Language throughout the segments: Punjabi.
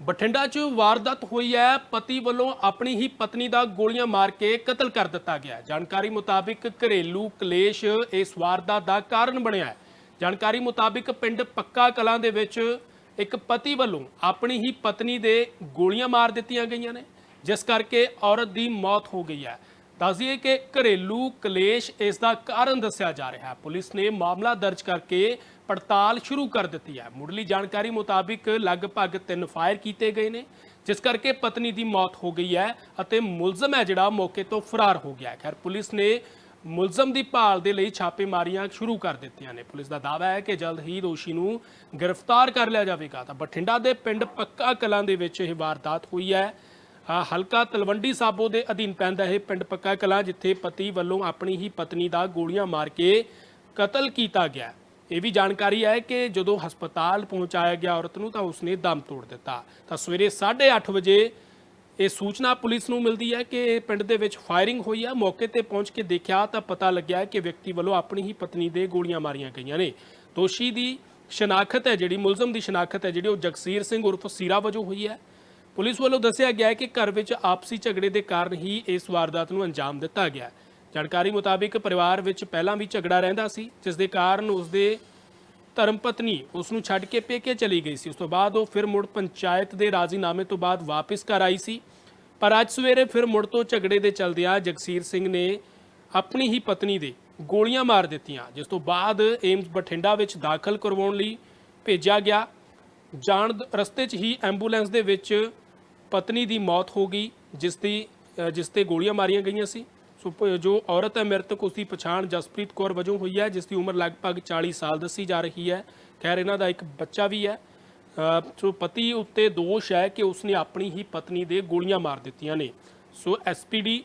ਬਠਿੰਡਾ 'ਚ ਵਾਰਦਾਤ ਹੋਈ ਹੈ। ਪਤੀ ਵੱਲੋਂ ਆਪਣੀ ਹੀ ਪਤਨੀ ਦਾ ਗੋਲੀਆਂ ਮਾਰ ਕੇ ਕਤਲ ਕਰ ਦਿੱਤਾ ਗਿਆ ਜਾਣਕਾਰੀ ਮੁਤਾਬਿਕ ਘਰੇਲੂ ਕਲੇਸ਼ ਇਸ ਵਾਰਦਾਤ ਦਾ ਕਾਰਨ ਬਣਿਆ ਹੈ। ਜਾਣਕਾਰੀ ਮੁਤਾਬਿਕ ਪਿੰਡ ਪੱਕਾ ਕਲਾਂ ਦੇ ਵਿੱਚ ਇੱਕ ਪਤੀ ਵੱਲੋਂ ਆਪਣੀ ਹੀ ਪਤਨੀ ਦੇ ਗੋਲੀਆਂ ਮਾਰ ਦਿੱਤੀਆਂ ਗਈਆਂ ਨੇ, ਜਿਸ ਕਰਕੇ ਔਰਤ ਦੀ ਮੌਤ ਹੋ ਗਈ ਹੈ। ਦੱਸ ਕਿ ਘਰੇਲੂ ਕਲੇਸ਼ ਇਸ ਦਾ ਕਾਰਨ ਦੱਸਿਆ ਜਾ ਰਿਹਾ ਹੈ। ਪੁਲਿਸ ਨੇ ਮਾਮਲਾ ਦਰਜ ਕਰਕੇ ਪੜਤਾਲ ਸ਼ੁਰੂ ਕਰ ਦਿੱਤੀ ਹੈ। ਮੁੱਢਲੀ ਜਾਣਕਾਰੀ ਮੁਤਾਬਿਕ ਲਗਭਗ 3 ਫਾਇਰ ਕੀਤੇ ਗਏ ਨੇ, ਜਿਸ ਕਰਕੇ ਪਤਨੀ ਦੀ ਮੌਤ ਹੋ ਗਈ ਹੈ ਅਤੇ ਮੁਲਜ਼ਮ ਹੈ ਜਿਹੜਾ ਮੌਕੇ ਤੋਂ ਫਰਾਰ ਹੋ ਗਿਆ ਹੈ। ਖੈਰ, ਪੁਲਿਸ ਨੇ ਮੁਲਜ਼ਮ ਦੀ ਭਾਲ ਦੇ ਲਈ ਛਾਪੇਮਾਰੀਆਂ ਸ਼ੁਰੂ ਕਰ ਦਿੱਤੀਆਂ ਨੇ। ਪੁਲਿਸ ਦਾ ਦਾਅਵਾ ਹੈ ਕਿ ਜਲਦ ਹੀ ਦੋਸ਼ੀ ਨੂੰ ਗ੍ਰਿਫਤਾਰ ਕਰ ਲਿਆ ਜਾਵੇਗਾ। ਤਾਂ ਬਠਿੰਡਾ ਦੇ ਪਿੰਡ ਪੱਕਾ ਕਲਾਂ ਦੇ ਵਿੱਚ ਇਹ ਵਾਰਦਾਤ ਹੋਈ ਹੈ। ਹਲਕਾ ਤਲਵੰਡੀ ਸਾਬੋ ਦੇ ਅਧੀਨ ਪੈਂਦਾ ਇਹ ਪਿੰਡ ਪੱਕਾ ਕਲਾਂ, ਜਿੱਥੇ ਪਤੀ ਵੱਲੋਂ ਆਪਣੀ ਹੀ ਪਤਨੀ ਦਾ ਗੋਲੀਆਂ ਮਾਰ ਕੇ ਕਤਲ ਕੀਤਾ ਗਿਆ। ਇਹ ਵੀ ਜਾਣਕਾਰੀ ਹੈ ਕਿ ਜਦੋਂ ਹਸਪਤਾਲ ਪਹੁੰਚਾਇਆ ਗਿਆ ਔਰਤ ਨੂੰ ਤਾਂ ਉਸਨੇ ਦਮ ਤੋੜ ਦਿੱਤਾ। ਤਾਂ ਸਵੇਰੇ 8:30 ਵਜੇ ਇਹ ਸੂਚਨਾ ਪੁਲਿਸ ਨੂੰ ਮਿਲਦੀ ਹੈ ਕਿ ਇਹ ਪਿੰਡ ਦੇ ਵਿੱਚ ਫਾਇਰਿੰਗ ਹੋਈ ਹੈ ਮੌਕੇ ਤੇ ਪਹੁੰਚ ਕੇ ਦੇਖਿਆ ਤਾਂ ਪਤਾ ਲੱਗਿਆ ਕਿ ਵਿਅਕਤੀ ਵੱਲੋਂ ਆਪਣੀ ਹੀ ਪਤਨੀ ਦੇ ਗੋਲੀਆਂ ਮਾਰੀਆਂ ਗਈਆਂ ਨੇ। ਦੋਸ਼ੀ ਦੀ ਸ਼ਨਾਖਤ ਹੈ ਜਿਹੜੀ, ਮੁਲਜ਼ਮ ਦੀ ਸ਼ਨਾਖਤ ਹੈ ਜਿਹੜੀ ਉਹ ਜਗਸੀਰ ਸਿੰਘ ਉਰਫ ਸੀਰਾ ਵਜੋਂ ਹੋਈ ਹੈ। ਪੁਲਿਸ ਵੱਲੋਂ ਦੱਸਿਆ ਗਿਆ ਹੈ ਕਿ ਘਰ ਵਿੱਚ ਆਪਸੀ ਝਗੜੇ ਦੇ ਕਾਰਨ ਹੀ ਇਸ ਵਾਰਦਾਤ ਨੂੰ ਅੰਜਾਮ ਦਿੱਤਾ ਗਿਆ ਜਾਣਕਾਰੀ ਮੁਤਾਬਿਕ ਪਰਿਵਾਰ ਵਿੱਚ ਪਹਿਲਾਂ ਵੀ ਝਗੜਾ ਰਹਿੰਦਾ ਸੀ, ਜਿਸ ਦੇ ਕਾਰਨ ਉਸ ਦੇ ਧਰਮ ਪਤਨੀ ਉਸ ਨੂੰ ਛੱਡ ਕੇ ਪੇਕੇ ਚਲੀ ਗਈ ਸੀ। ਉਸ ਤੋਂ ਬਾਅਦ ਉਹ ਫਿਰ ਮੁੜ ਪੰਚਾਇਤ ਦੇ ਰਾਜ਼ੀਨਾਮੇ ਤੋਂ ਬਾਅਦ ਵਾਪਸ ਘਰ ਆਈ ਸੀ। ਪਰ ਅੱਜ ਸਵੇਰੇ ਫਿਰ ਮੁੜ ਤੋਂ ਝਗੜੇ ਦੇ ਚਲਦਿਆਂ ਜਗਸੀਰ ਸਿੰਘ ਨੇ ਆਪਣੀ ਹੀ ਪਤਨੀ ਦੇ ਗੋਲੀਆਂ ਮਾਰ ਦਿੱਤੀਆਂ, ਜਿਸ ਤੋਂ ਬਾਅਦ ਏਮਜ਼ ਬਠਿੰਡਾ ਵਿੱਚ ਦਾਖਲ ਕਰਵਾਉਣ ਲਈ ਭੇਜਿਆ ਗਿਆ। ਜਾਣ ਰਸਤੇ 'ਚ ਹੀ ਐਂਬੂਲੈਂਸ ਦੇ ਵਿੱਚ ਪਤਨੀ ਦੀ ਮੌਤ ਹੋ ਗਈ, ਜਿਸ ਦੀ ਜਿਸ ਤੇ ਗੋਲੀਆਂ ਮਾਰੀਆਂ ਗਈਆਂ ਸੀ। ਸੋ ਜੋ ਔਰਤ ਹੈ, ਮ੍ਰਿਤਕ ਉਸ ਦੀ ਪਛਾਣ ਜਸਪ੍ਰੀਤ ਕੌਰ ਵਜੋਂ ਹੋਈ ਹੈ, ਜਿਸ ਦੀ ਉਮਰ ਲਗਭਗ 40 ਸਾਲ ਦੱਸੀ ਜਾ ਰਹੀ ਹੈ। ਖੈਰ, ਇਹਨਾਂ ਦਾ ਇੱਕ ਬੱਚਾ ਵੀ ਹੈ। ਸੋ, ਪਤੀ ਉੱਤੇ ਦੋਸ਼ ਹੈ ਕਿ ਉਸਨੇ ਆਪਣੀ ਹੀ ਪਤਨੀ ਦੇ ਗੋਲੀਆਂ ਮਾਰ ਦਿੱਤੀਆਂ ਨੇ। ਸੋ ਐਸਪੀਡੀ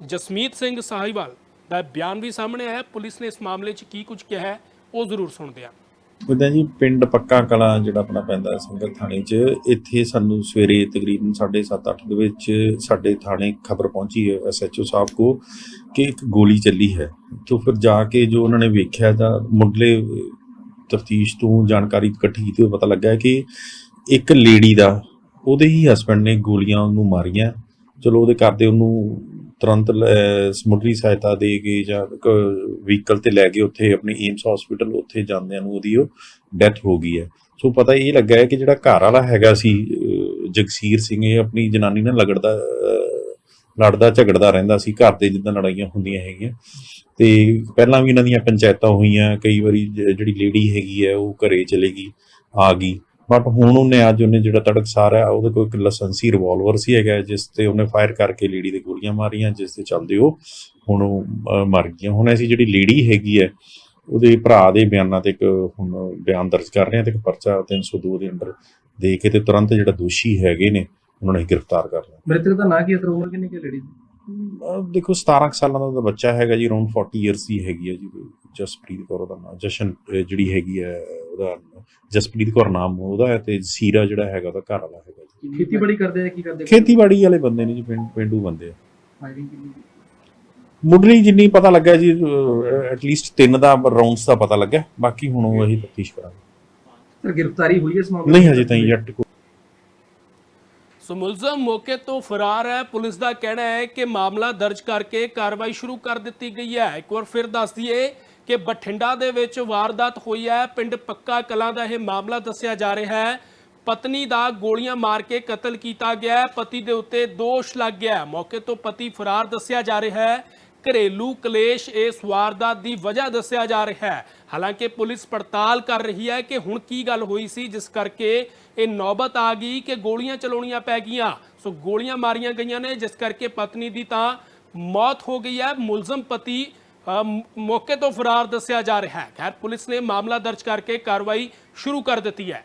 ਜਸਮੀਤ ਸਿੰਘ ਸਾਹੀਵਾਲ ਦਾ ਬਿਆਨ ਵੀ ਸਾਹਮਣੇ ਆਇਆ। ਪੁਲਿਸ ਨੇ ਇਸ ਮਾਮਲੇ 'ਚ ਕੀ ਕੁਝ ਕਿਹਾ ਉਹ ਜ਼ਰੂਰ ਸੁਣਦੇ ਹਾਂ। ਉਹਦਾ ਜੀ ਪਿੰਡ ਪੱਕਾ ਕਲਾਂ ਜਿਹੜਾ ਆਪਣਾ ਪੈਂਦਾ ਹੈ ਸੰਗਤ ਥਾਣੇ 'ਚ, ਇੱਥੇ ਸਾਨੂੰ ਸਵੇਰੇ ਤਕਰੀਬਨ 7:30 ਅੱਠ ਦੇ ਵਿੱਚ ਸਾਡੇ ਥਾਣੇ ਖਬਰ ਪਹੁੰਚੀ ਹੈ ਐਸਐਚਓ ਸਾਹਿਬ ਕੋ ਕਿ ਇੱਕ ਗੋਲੀ ਚੱਲੀ ਹੈ। ਤੋਂ ਫਿਰ ਜਾ ਕੇ ਜੋ ਉਹਨਾਂ ਨੇ ਵੇਖਿਆ ਤਾਂ ਮੁੱਢਲੇ ਤਫਤੀਸ਼ ਤੋਂ ਜਾਣਕਾਰੀ ਇਕੱਠੀ ਕੀਤੀ, ਉਹ ਪਤਾ ਲੱਗਾ ਕਿ ਇੱਕ ਲੇਡੀ ਦਾ ਉਹਦੇ ਹੀ ਹਸਬੰਡ ਨੇ ਗੋਲੀਆਂ ਉਹਨੂੰ ਮਾਰੀਆਂ। ਚਲੋ ਉਹਦੇ ਕਰਦੇ ਉਹਨੂੰ ਤੁਰੰਤ ਲੈ- ਸਹਾਇਤਾ ਦੇ ਕੇ ਜਾਂ ਵਹੀਕਲ ਤੇ ਲੈ ਕੇ ਉੱਥੇ ਆਪਣੇ ਏਮਸ ਹਸਪੀਟਲ ਉੱਥੇ ਜਾਂਦਿਆਂ ਨੂੰ ਉਹਦੀ ਉਹ ਡੈਥ ਹੋ ਗਈ ਹੈ। ਸੋ ਪਤਾ ਇਹ ਲੱਗਾ ਹੈ ਕਿ ਜਿਹੜਾ ਘਰ ਵਾਲਾ ਹੈਗਾ ਸੀ ਜਗਸੀਰ ਸਿੰਘ, ਇਹ ਆਪਣੀ ਜਨਾਨੀ ਨਾਲ ਲਗੜਦਾ ਲੜਦਾ, ਝਗੜਦਾ ਰਹਿੰਦਾ ਸੀ, ਘਰ ਦੇ ਜਿੱਦਾਂ ਲੜਾਈਆਂ ਹੁੰਦੀਆਂ ਹੈਗੀਆਂ। ਤੇ ਪਹਿਲਾਂ ਵੀ ਇਹਨਾਂ ਦੀਆਂ ਪੰਚਾਇਤਾਂ ਹੋਈਆਂ, ਕਈ ਵਾਰੀ ਜਿਹੜੀ ਲੇਡੀ ਹੈਗੀ ਹੈ, ਉਹ ਘਰੇ ਚਲੇਗੀ ਆ ਗਈ। ਬਟ ਹੁਣ ਉਹਨੇ ਅੱਜ ਉਹਨੇ ਜਿਹੜਾ ਤੜਕਸਾਰ ਹੈ ਉਹਦੇ ਕੋਲ ਇੱਕ ਲਾਇਸੈਂਸੀ ਰਿਵਾਲਵਰ ਸੀ ਹੈਗਾ ਜਿਸ ਤੇ ਉਹਨੇ ਫਾਇਰ ਕਰਕੇ ਲੇਡੀ ਦੇ ਗੋਲੀਆਂ ਮਾਰੀਆਂ ਜਿਸ ਦੇ ਚੱਲਦੇ ਉਹ ਹੁਣ ਉਹ, ਮਰ ਗਈਆਂ। ਹੁਣ ਅਸੀਂ ਜਿਹੜੀ ਲੇਡੀ ਹੈਗੀ ਹੈ ਉਹਦੇ ਭਰਾ ਦੇ ਬਿਆਨਾਂ ਤੇ ਇੱਕ ਹੁਣ ਬਿਆਨ ਦਰਜ ਕਰ ਰਹੇ ਹਾਂ ਤੇ ਇੱਕ ਪਰਚਾ 302 ਦੇ ਅੰਡਰ ਦੇ ਕੇ ਤੇ ਤੁਰੰਤ ਜਿਹੜਾ ਦੋਸ਼ੀ ਹੈਗੇ ਨੇ ਉਹਨਾਂ ਨੂੰ ਗ੍ਰਿਫਤਾਰ ਕਰ ਲਿਆ ਮ੍ਰਿਤਕ ਦਾ ਨਾਂ ਕੀ ਹੈ ਉਮਰ ਕਿੰਨੀ ਕਿ ਲੇਡੀ ਦੇਖੋ 17 ਕੁ ਸਾਲਾਂ ਦਾ ਬੱਚਾ ਹੈਗਾ ਜੀ ਅਰਾਊਂਡ 40 ਇਅਰਸ ਦੀ ਹੈਗੀ ਹੈ ਜੀ ਜਸਪ੍ਰੀਤ ਕੌਰ ਉਹਦਾ ਨਾਮ ਜਸ਼ਨ ਜਿਹੜੀ ਹੈਗੀ ਹੈ ਉਹਦਾ ਜਸਪ੍ਰੀਤ ਕੌਰ ਨਾਮ ਉਹਦਾ ਹੈ ਤੇ ਸੀਰਾ ਜਿਹੜਾ ਹੈਗਾ ਉਹਦਾ ਘਰ ਵਾਲਾ ਹੈਗਾ ਜੀ। ਖੇਤੀਬਾੜੀ ਕਰਦੇ ਆ ਕੀ ਕਰਦੇ ਖੇਤੀਬਾੜੀ ਵਾਲੇ ਬੰਦੇ ਨੇ ਜੀ ਪਿੰਡ ਪਿੰਡੂ ਬੰਦੇ ਆ। ਫਾਇਰਿੰਗ ਕਿੰਨੀ? ਮੁੱਢਲੀ ਜਿੰਨੀ ਪਤਾ ਲੱਗਾ ਜੀ ਐਟ ਲੀਸਟ ਤਿੰਨ ਦਾ ਰਾਉਂਡਸ ਦਾ ਪਤਾ ਲੱਗਾ ਬਾਕੀ ਹੁਣ ਉਹ ਅਸੀਂ ਤਫਤੀਸ਼ ਕਰਾਂਗੇ। ਸਰ ਗ੍ਰਿਫਤਾਰੀ ਹੋਈ ਹੈ ਇਸ ਮਾਮਲੇ ਨਹੀਂ ਹਜੇ ਤਾਈਂ ਜੱਟ ਸੋ ਮੁਲਜ਼ਮ ਮੌਕੇ ਤੋਂ ਫਰਾਰ ਹੈ। ਪੁਲਿਸ ਦਾ ਕਹਿਣਾ ਹੈ ਕਿ ਮਾਮਲਾ ਦਰਜ ਕਰਕੇ ਕਾਰਵਾਈ ਸ਼ੁਰੂ ਕਰ ਦਿੱਤੀ ਗਈ ਹੈ। ਇੱਕ ਵਾਰ ਫਿਰ ਦੱਸ ਦਈਏ ਕਿ ਬਠਿੰਡਾ ਦੇ ਵਿੱਚ ਵਾਰਦਾਤ ਹੋਈ ਹੈ। ਪਿੰਡ ਪੱਕਾ ਕਲਾਂ ਦਾ ਇਹ ਮਾਮਲਾ ਦੱਸਿਆ ਜਾ ਰਿਹਾ ਹੈ। ਪਤਨੀ ਦਾ ਗੋਲੀਆਂ ਮਾਰ ਕੇ ਕਤਲ ਕੀਤਾ ਗਿਆ ਪਤੀ ਦੇ ਉੱਤੇ ਦੋਸ਼ ਲੱਗ ਗਿਆ ਮੌਕੇ ਤੋਂ ਪਤੀ ਫਰਾਰ ਦੱਸਿਆ ਜਾ ਰਿਹਾ ਹੈ। ਘਰੇਲੂ ਕਲੇਸ਼ ਇਸ ਵਾਰਦਾਤ ਦੀ ਵਜ੍ਹਾ ਦੱਸਿਆ ਜਾ ਰਿਹਾ ਹੈ। ਹਾਲਾਂਕਿ ਪੁਲਿਸ ਪੜਤਾਲ ਕਰ ਰਹੀ ਹੈ ਕਿ ਹੁਣ ਕੀ ਗੱਲ ਹੋਈ ਸੀ, ਜਿਸ ਕਰਕੇ ਇਹ ਨੌਬਤ ਆ ਗਈ ਕਿ ਗੋਲੀਆਂ ਚਲਾਉਣੀਆਂ ਪੈ ਗਈਆਂ। ਸੋ ਗੋਲੀਆਂ ਮਾਰੀਆਂ ਗਈਆਂ ਨੇ, ਜਿਸ ਕਰਕੇ ਪਤਨੀ ਦੀ ਤਾਂ ਮੌਤ ਹੋ ਗਈ ਹੈ। ਮੁਲਜ਼ਮ ਪਤੀ ਮੌਕੇ ਤੋਂ ਫਰਾਰ ਦੱਸਿਆ ਜਾ ਰਿਹਾ ਹੈ। ਖੈਰ, ਪੁਲਿਸ ਨੇ ਮਾਮਲਾ ਦਰਜ ਕਰਕੇ ਕਾਰਵਾਈ ਸ਼ੁਰੂ ਕਰ ਦਿੱਤੀ ਹੈ।